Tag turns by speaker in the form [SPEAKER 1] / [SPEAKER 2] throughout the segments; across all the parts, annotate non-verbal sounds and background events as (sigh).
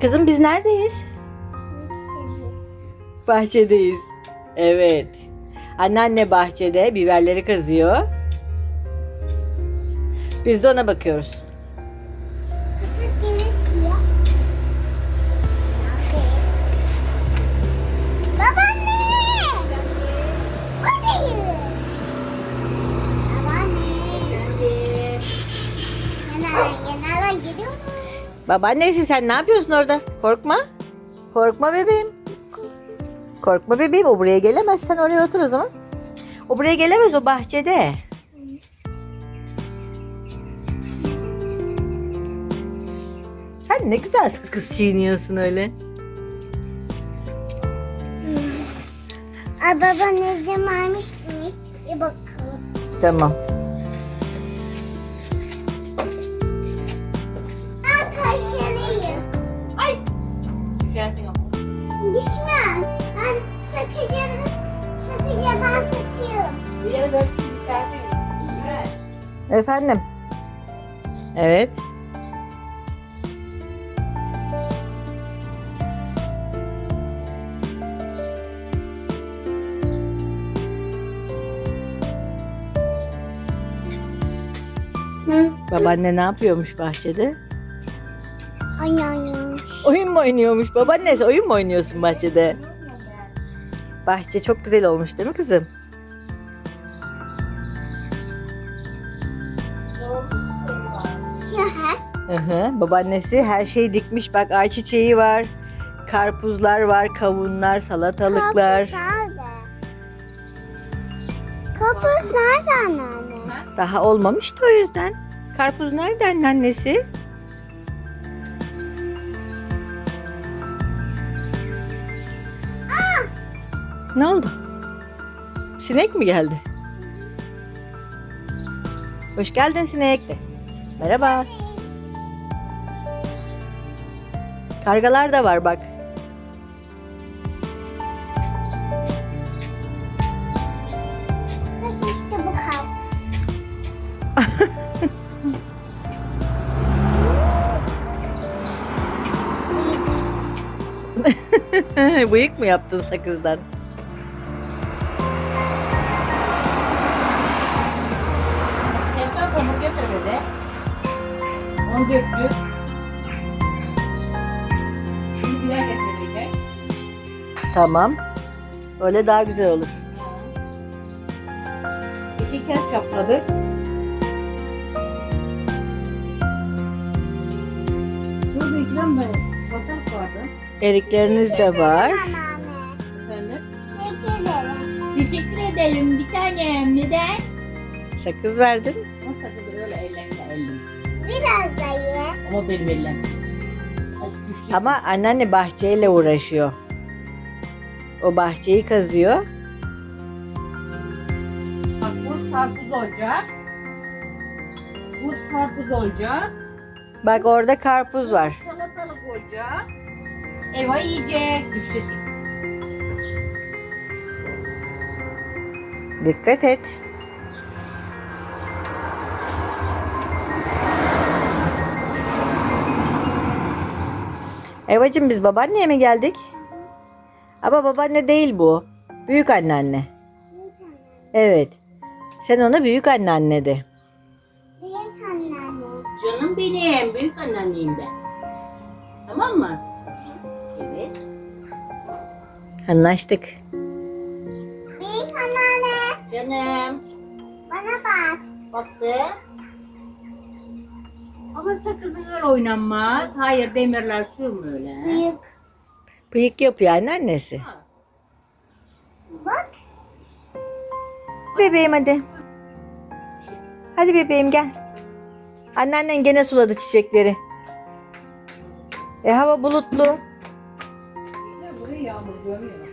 [SPEAKER 1] Kızım biz neredeyiz? Bahçedeyiz. Evet. Anneanne bahçede biberleri kazıyor. Biz de ona bakıyoruz. Babaannesi sen ne yapıyorsun orada? Korkma. Korkma bebeğim. Korkma bebeğim. O buraya gelemez. Sen oraya otur o zaman. O buraya gelemez. O bahçede. Sen ne güzel sakız çiğniyorsun öyle.
[SPEAKER 2] Aa, baba ne zamanmış mı? Bir bakalım.
[SPEAKER 1] Tamam. Efendim. Evet. Babaanne ne yapıyormuş bahçede?
[SPEAKER 2] Ay.
[SPEAKER 1] Oyun mu oynuyormuş? Babaannesi oyun mu oynuyorsun bahçede? Bahçe çok güzel olmuş değil mi kızım? Hı. Babaannesi her şeyi dikmiş. Bak ayçiçeği var. Karpuzlar var, kavunlar, salatalıklar.
[SPEAKER 2] Karpuz nerede? Karpuz nerede anneanne?
[SPEAKER 1] Daha olmamıştı o yüzden. Karpuz nerede annesi? Ne oldu? Sinek mi geldi? Hoş geldin sinek de. Merhaba. Kargalar da var bak.
[SPEAKER 2] Bak işte bu karpuz. (laughs)
[SPEAKER 1] Bıyık mı yaptın sakızdan?
[SPEAKER 3] Sevda hamur getir dedi. Onu döktük.
[SPEAKER 1] Tamam. Öyle daha güzel olur.
[SPEAKER 3] İki kez çapladık. Şurada iki tane salatalık vardı.
[SPEAKER 1] Erikleriniz de var.
[SPEAKER 3] Efendim?
[SPEAKER 2] Teşekkür ederim.
[SPEAKER 3] Teşekkür ederim bir tanem. Neden?
[SPEAKER 1] Sakız verdin.
[SPEAKER 3] O sakızı öyle ellerinde ellim.
[SPEAKER 2] Biraz da ye.
[SPEAKER 3] Ama benim ellerim.
[SPEAKER 1] Ama anneanne bahçeyle uğraşıyor. O bahçeyi kazıyor.
[SPEAKER 3] Bak bu karpuz olacak. Bu karpuz olacak.
[SPEAKER 1] Bak orada karpuz var.
[SPEAKER 3] Salatalık olacak. Eva yiyecek. Düştesin.
[SPEAKER 1] Dikkat et. Evacım biz babaanneye mi geldik? Ama babaanne değil bu. Büyük anneanne. Evet. Sen ona büyük anneanne de.
[SPEAKER 2] Büyük anneanne.
[SPEAKER 3] Canım benim. Büyük anneanneyim ben. Tamam mı? Evet.
[SPEAKER 1] Anlaştık.
[SPEAKER 2] Büyük anneanne.
[SPEAKER 3] Canım.
[SPEAKER 2] Bana bak.
[SPEAKER 3] Baktı. Ama sakızın öyle oynanmaz. Hayır demirler sürme öyle.
[SPEAKER 2] Büyük.
[SPEAKER 1] Bıyık yapıyor anneannesi.
[SPEAKER 3] Ha.
[SPEAKER 2] Bak.
[SPEAKER 1] Bebeğim hadi. Hadi bebeğim gel. Anneannen gene suladı çiçekleri. E hava bulutlu.
[SPEAKER 3] Buraya yağmur görmüyor.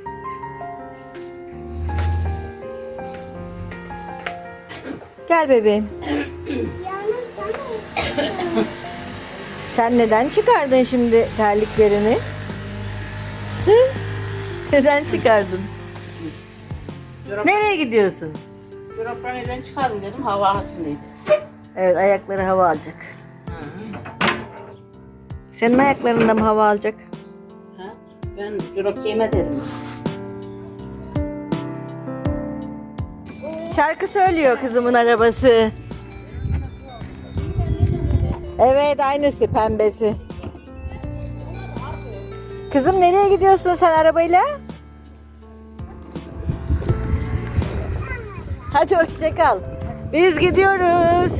[SPEAKER 1] Gel bebeğim. Sen neden çıkardın şimdi terliklerini? (laughs) Neden çıkardın?
[SPEAKER 3] Çorap,
[SPEAKER 1] Nereye gidiyorsun?
[SPEAKER 3] çorapları neden çıkardım dedim hava alsın dedi.
[SPEAKER 1] Evet ayakları hava alacak. Senin ayaklarında mı hava alacak?
[SPEAKER 3] Ha? Ben çorap giyme dedim.
[SPEAKER 1] Şarkı söylüyor kızımın arabası. Evet aynısı pembesi. Kızım nereye gidiyorsun sen arabayla? Hadi hoşça kal. Biz gidiyoruz.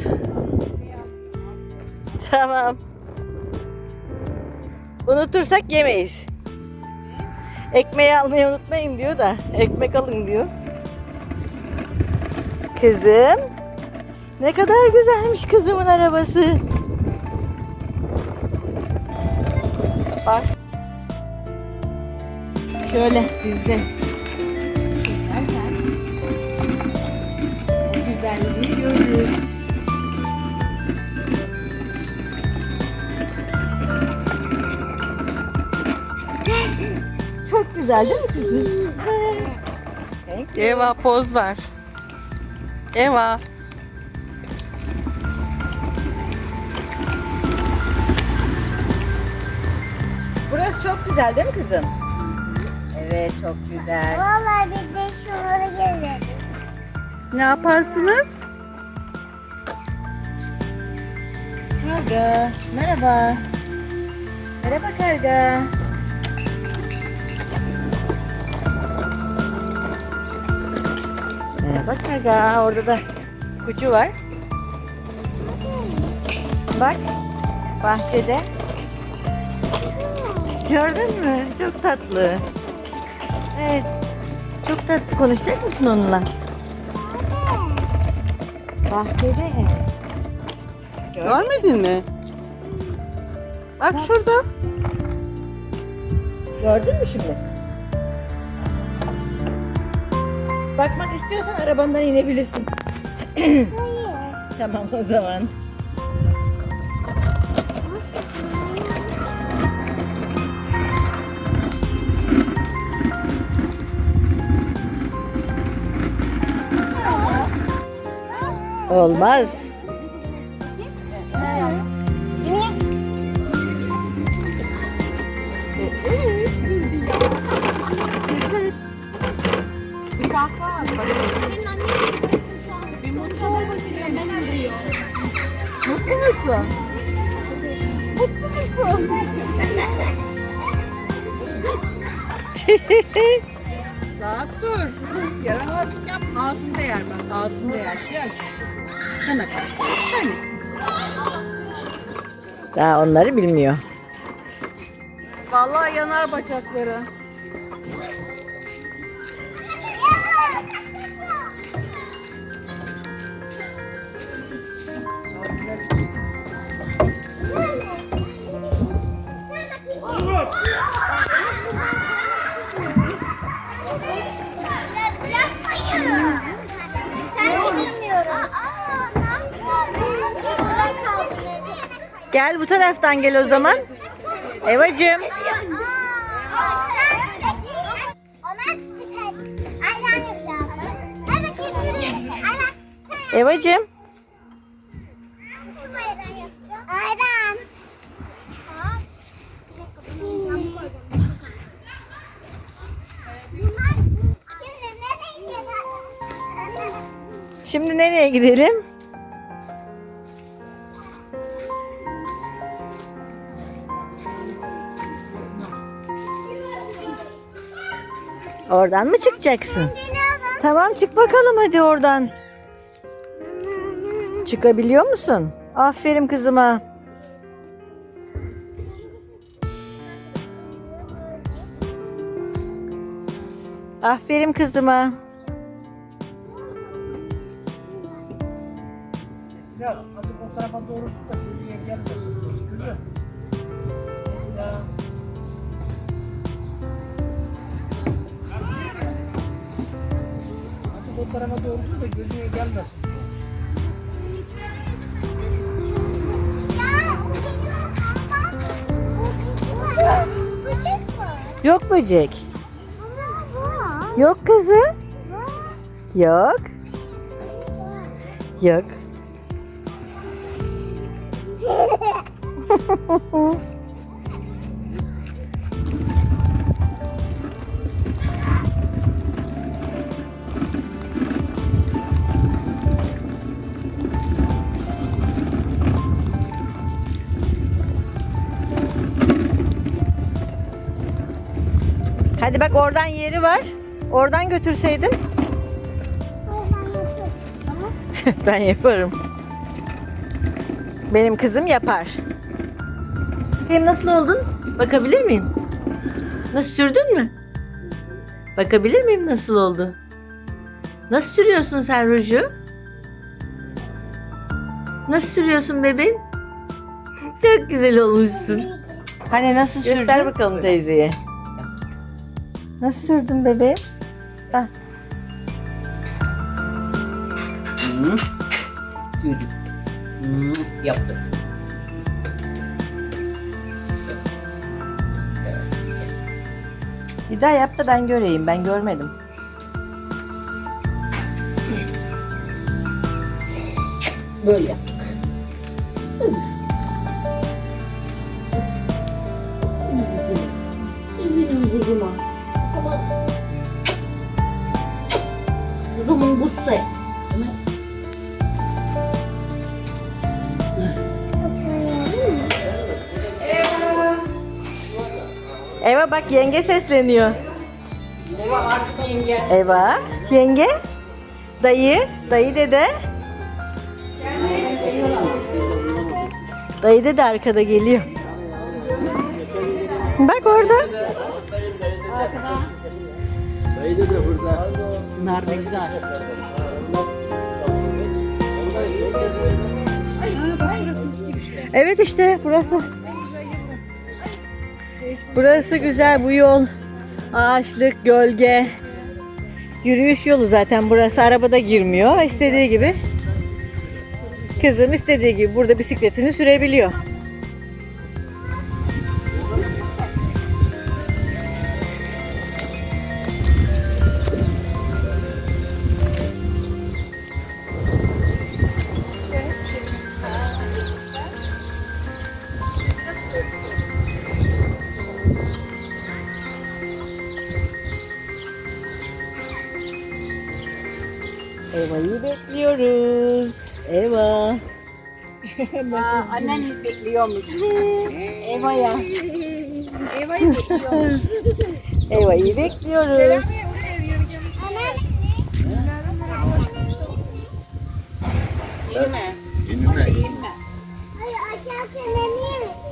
[SPEAKER 1] Tamam. Unutursak yemeyiz. Ekmeği almayı unutmayın diyor da ekmek alın diyor. Kızım. Ne kadar güzelmiş kızımın arabası. Bak. Şöyle bizde.
[SPEAKER 3] Güzelliği görürüz.
[SPEAKER 1] Çok güzel değil mi kızım?
[SPEAKER 4] Eva poz ver. Eva.
[SPEAKER 1] Burası çok güzel değil mi kızım? Evet çok güzel.
[SPEAKER 2] Vallahi bir de şunları gezeriz.
[SPEAKER 4] Ne yaparsınız?
[SPEAKER 1] Karga. Merhaba. Merhaba karga. Merhaba karga. Orada da kucu var. Bak. Bahçede. Gördün mü? Çok tatlı. Evet. Çok tatlı. Konuşacak mısın onunla? Bahçede.
[SPEAKER 4] Görmedin mi? Bak şurada.
[SPEAKER 1] Gördün mü şimdi? Bakmak istiyorsan arabandan inebilirsin. (clears throat)
[SPEAKER 2] Hayır.
[SPEAKER 1] Tamam o zaman. Olmaz.
[SPEAKER 4] Kan akarsın. Kan.
[SPEAKER 1] Daha onları bilmiyor.
[SPEAKER 4] Vallahi yanar bacakları.
[SPEAKER 2] Yapmayın.
[SPEAKER 1] Gel bu taraftan gel o zaman.
[SPEAKER 2] Ona dikkat. Ayran. Şimdi nereye gidelim?
[SPEAKER 1] Oradan mı çıkacaksın? Tamam çık bakalım hadi oradan. Çıkabiliyor musun? Aferin kızıma. Aferin kızıma.
[SPEAKER 5] Esra, azıcık o tarafa doğru tut da gözüne gelmesin kız- kızım. Esra. Tarafa doğru tut da gözüne gelmesin.
[SPEAKER 1] Yok böcek. Yok kızım. Yok. Yok. (laughs) Hadi bak oradan yeri var. Oradan götürseydin. (laughs)
[SPEAKER 2] Ben
[SPEAKER 1] yaparım. Benim kızım yapar. Hem nasıl oldun? Bakabilir miyim? Nasıl sürdün mü? Bakabilir miyim nasıl oldu? Nasıl sürüyorsun sen ruju? Nasıl sürüyorsun bebeğim? Çok güzel olmuşsun. Hani nasıl sürdün? Göster bakalım teyzeye. Nasıl sürdün bebeğim? Ah.
[SPEAKER 3] Hı. Sürdük. Yaptık.
[SPEAKER 1] Bir daha yap da ben göreyim. Ben görmedim.
[SPEAKER 3] Böyle yaptık.
[SPEAKER 1] Eva bak yenge sesleniyor.
[SPEAKER 3] Eva artık yenge.
[SPEAKER 1] Eva, yenge, dayı, dayı dede. Dayı dede arkada geliyor. Bak orada.
[SPEAKER 5] Dayı da burada.
[SPEAKER 3] Bunlar da güzel.
[SPEAKER 1] Evet işte burası. Burası güzel bu yol. Ağaçlık, gölge. Yürüyüş yolu zaten burası. Arabada girmiyor. İstediği gibi. Kızım istediği gibi burada bisikletini sürebiliyor.
[SPEAKER 3] Annen bekliyormuş. Eva'ya. Eva'yı bekliyormuş. (laughs)
[SPEAKER 1] Eva'yı bekliyoruz.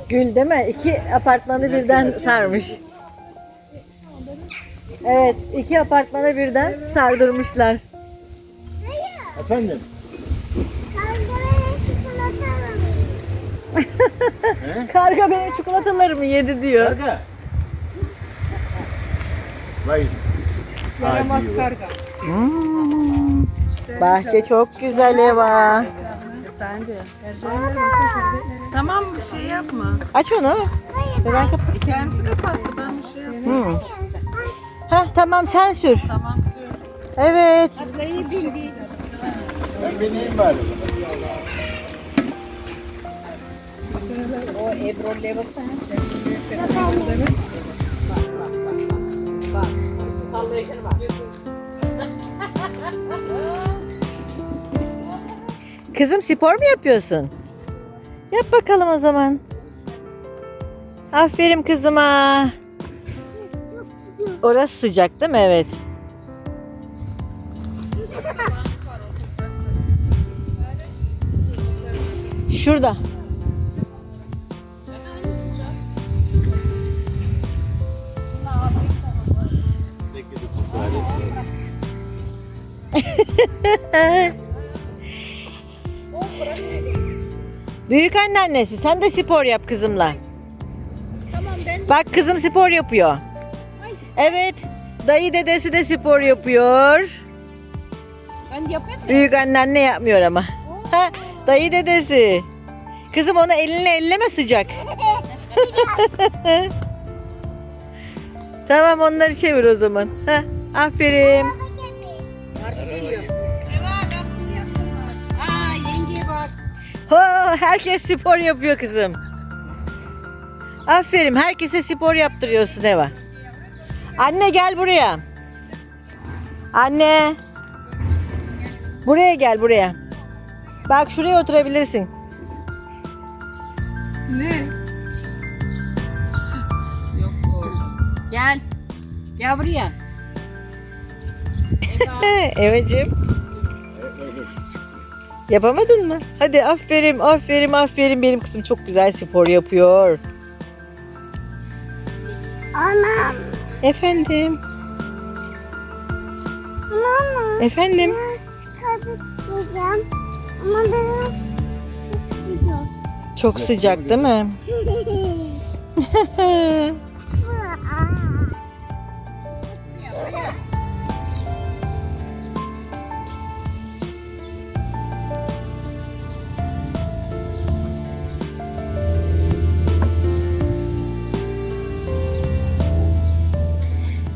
[SPEAKER 1] Gül değil mi? İki apartmanı birden sarmış. Evet, iki apartmanı birden sardırmışlar.
[SPEAKER 5] Efendim?
[SPEAKER 1] Karga benim çikolatalarımı yedi diyor.
[SPEAKER 5] Karga. Vay.
[SPEAKER 3] Yaramaz karga.
[SPEAKER 1] Hmm. Bahçe çok güzel Eva.
[SPEAKER 4] Efendim. Tamam şey yapma.
[SPEAKER 1] Aç onu. Ben kap-
[SPEAKER 4] Kendisi kapattı ben bir şey yapmadım.
[SPEAKER 1] Hmm. Heh, tamam sen sür.
[SPEAKER 4] Tamam sür.
[SPEAKER 1] Evet.
[SPEAKER 5] Ben bineyim bari.
[SPEAKER 3] O Ebru'ya baksana. Sallayışına bak.
[SPEAKER 1] Kızım spor mu yapıyorsun? Yap bakalım o zaman. Aferin kızıma. Orası sıcak değil mi? Evet. Şurada. Büyük anneannesi sen de spor yap kızımla. Bak kızım spor yapıyor. Evet. Dayı dedesi de spor yapıyor.
[SPEAKER 3] Ben yapayım mı?
[SPEAKER 1] Büyük anneanne yapmıyor ama. Ha, dayı dedesi. Kızım onu elinle elleme sıcak. (laughs) tamam onları çevir o zaman. Ha, aferin. Ho, herkes spor yapıyor kızım. Aferin herkese spor yaptırıyorsun Eva. Anne gel buraya. Anne. Buraya gel buraya. Bak şuraya oturabilirsin.
[SPEAKER 4] Ne? Yok orada.
[SPEAKER 3] Gel. Gel buraya. (laughs)
[SPEAKER 1] Evacım. Yapamadın mı? Hadi aferin aferin aferin benim kızım çok güzel spor yapıyor.
[SPEAKER 2] Anam.
[SPEAKER 1] Efendim.
[SPEAKER 2] Anam.
[SPEAKER 1] Efendim.
[SPEAKER 2] Biraz kaybetmeyeceğim. Ama biraz çok sıcak.
[SPEAKER 1] Çok sıcak değil mi? (laughs)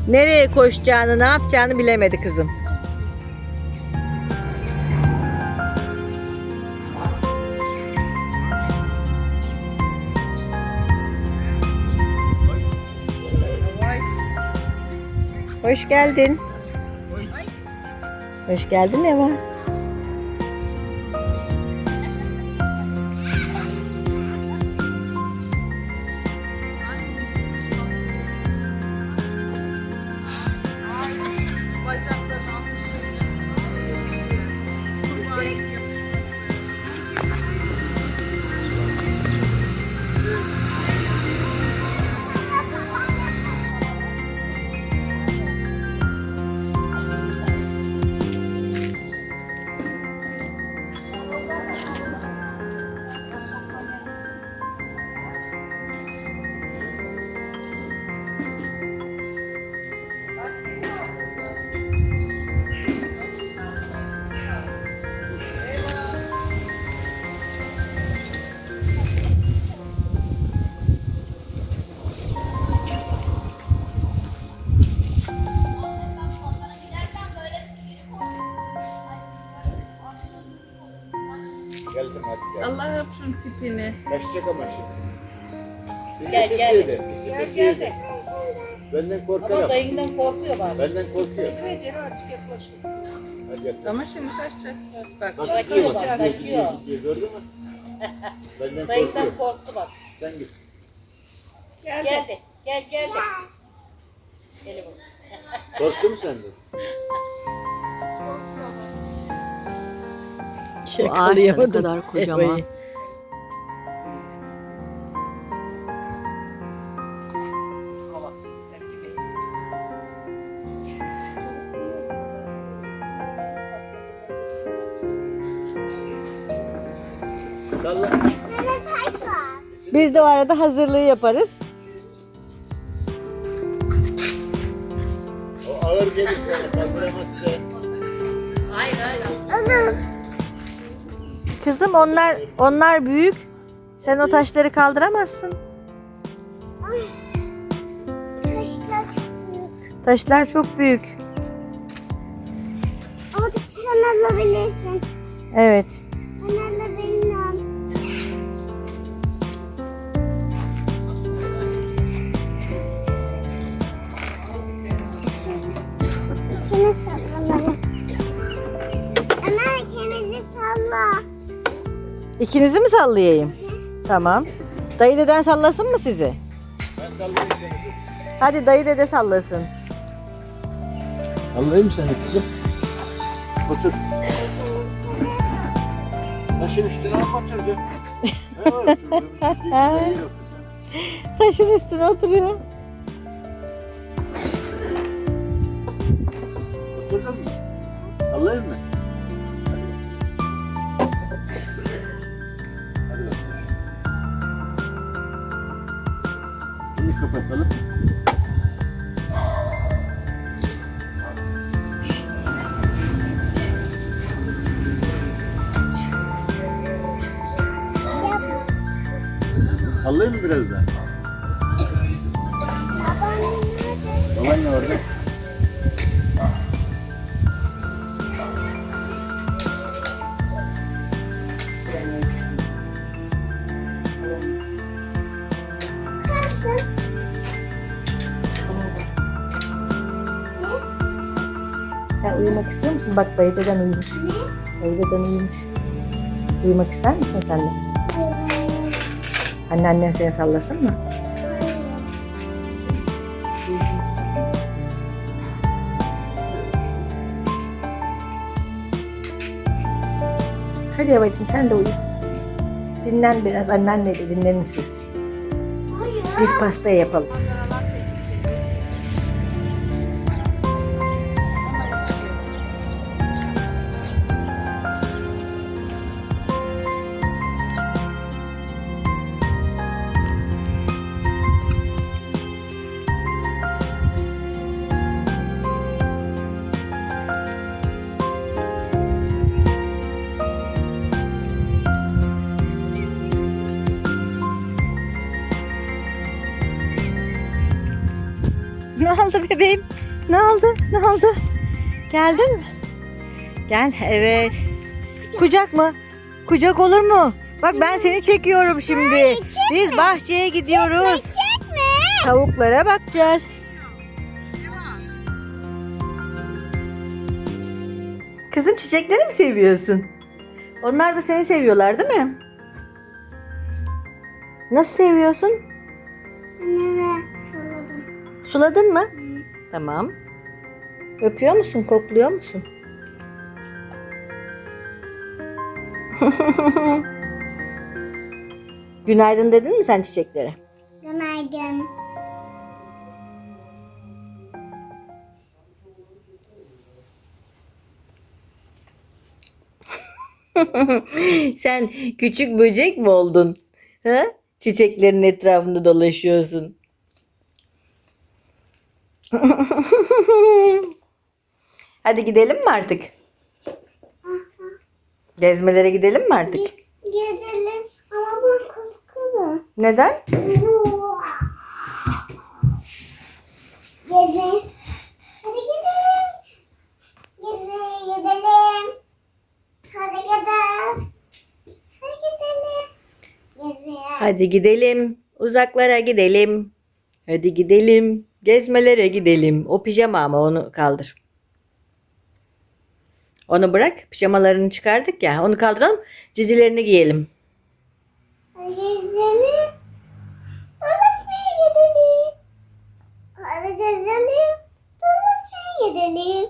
[SPEAKER 1] Nereye koşacağını, ne yapacağını bilemedi kızım. Hoş geldin. Hoş geldin Eva.
[SPEAKER 4] Tipini.
[SPEAKER 6] Kaçacak ama şimdi. Gel gel. Pisi pisiydi. Benden korkar ama.
[SPEAKER 3] dayından korkuyor bak.
[SPEAKER 6] Benden korkuyor. Hadi gel.
[SPEAKER 4] Ama şimdi kaçacak. Bak.
[SPEAKER 6] Bak
[SPEAKER 3] Kaçıyor
[SPEAKER 6] gidiyor
[SPEAKER 3] bak,
[SPEAKER 6] bak.
[SPEAKER 3] kaçıyor.
[SPEAKER 6] Gidiyor, gidiyor. Gördün mü? (laughs) Benden
[SPEAKER 3] Dayından
[SPEAKER 6] korkuyor.
[SPEAKER 3] korktu bak.
[SPEAKER 6] Sen git.
[SPEAKER 3] Geldi. Gel geldi. Gel bak.
[SPEAKER 6] Korktun mu sen de?
[SPEAKER 1] Bu ağaç da ne kadar
[SPEAKER 7] kocaman.
[SPEAKER 1] Biz de o arada hazırlığı yaparız.
[SPEAKER 6] O ağır gelir sana kaldıramazsa.
[SPEAKER 3] Hayır hayır.
[SPEAKER 2] Anam.
[SPEAKER 1] Kızım onlar onlar büyük. Sen o taşları kaldıramazsın.
[SPEAKER 2] Taşlar çok büyük.
[SPEAKER 1] Taşlar çok büyük.
[SPEAKER 2] Artık sen alabilirsin.
[SPEAKER 1] Evet. İkinizi mi sallayayım? Tamam. Dayı deden sallasın mı sizi?
[SPEAKER 6] Ben sallayayım seni.
[SPEAKER 1] Hadi dayı dede sallasın.
[SPEAKER 6] Sallayayım seni kızım? Otur. Taşın üstüne mi oturdun? Ha, oturdum. Değil, otur sen.
[SPEAKER 1] Taşın üstüne oturuyor.
[SPEAKER 2] Kalsın.
[SPEAKER 1] Sen uyumak istiyor musun? Bak dayı deden uyumuş. Dayı deden uyumuş. Uyumak ister misin sen de? Anneannen seni sallasın mı? Hadi sen de uyu. Dinlen biraz. Annenle dinlenin siz. Biz pasta yapalım. Bebeğim? Ne oldu? Ne oldu? Geldin mi? Gel. Evet. Kucak mı? Kucak olur mu? Bak ben seni çekiyorum şimdi. Biz bahçeye gidiyoruz.
[SPEAKER 2] Çekme.
[SPEAKER 1] Tavuklara bakacağız. Kızım çiçekleri mi seviyorsun? Onlar da seni seviyorlar değil mi? Nasıl seviyorsun?
[SPEAKER 2] Anneme salladım.
[SPEAKER 1] Suladın mı? Tamam. Öpüyor musun? Kokluyor musun? (laughs) Günaydın dedin mi sen çiçeklere?
[SPEAKER 2] Günaydın. (laughs)
[SPEAKER 1] sen küçük böcek mi oldun? Ha? Çiçeklerin etrafında dolaşıyorsun. (laughs) Hadi gidelim mi artık? Gezmelere gidelim mi artık?
[SPEAKER 2] Gezelim ama ben korkuyorum.
[SPEAKER 1] Neden?
[SPEAKER 2] Gezmeye. Hadi gidelim. Gezmeye gidelim. Hadi gidelim. Hadi gidelim. Gezmeye.
[SPEAKER 1] Hadi gidelim. Uzaklara gidelim. Hadi gidelim. Gezmelere gidelim. O pijama ama onu kaldır. Onu bırak. Pijamalarını çıkardık ya. Onu kaldıralım. Cicilerini giyelim.
[SPEAKER 2] Gezelim. Dolaşmaya gidelim. Hadi gezelim. Dolaşmaya gidelim.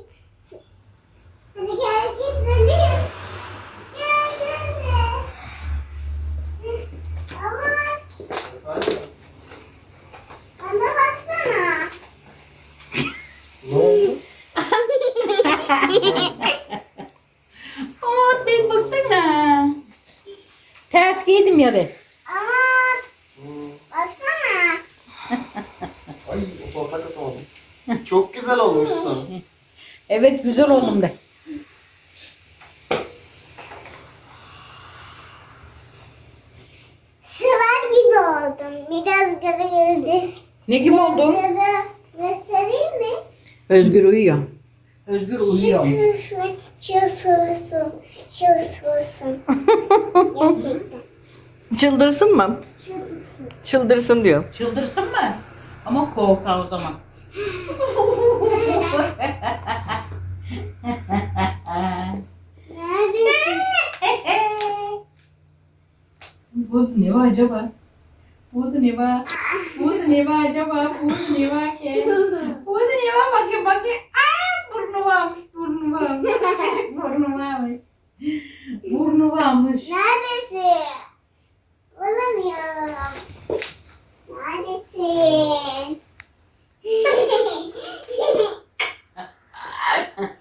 [SPEAKER 2] Hadi gel gezelim. Gel gel. Aman. Bana baksana.
[SPEAKER 5] Ne oldu?
[SPEAKER 3] Umut bir baksana. De.
[SPEAKER 2] Aman. Baksana. (laughs)
[SPEAKER 6] Ay o tortak atamadım. Çok güzel olmuşsun. (laughs)
[SPEAKER 3] Evet güzel oldum de.
[SPEAKER 2] Sıvan gibi oldum. Biraz geldi.
[SPEAKER 3] Ne gibi oldun?
[SPEAKER 2] Göstereyim mi?
[SPEAKER 1] Özgür uyuyor.
[SPEAKER 3] Özgür uyuyor.
[SPEAKER 2] Şurası, şurası, şurası. Gerçekten.
[SPEAKER 1] Çıldırsın mı?
[SPEAKER 2] Şurası.
[SPEAKER 1] Çıldırsın diyor.
[SPEAKER 3] Çıldırsın mı? Ama korka o zaman.
[SPEAKER 2] Neredesin?
[SPEAKER 3] Bu ne var acaba? Bu da ne var? Bu da ne var acaba? Bu da ne var ki? Bu da ne var? Bakayım bakayım. Aa, burnu varmış, burnu varmış. Çocuk burnu varmış. Burnu varmış.
[SPEAKER 2] Nerede Olamıyorum. Neredesin? (laughs) (laughs)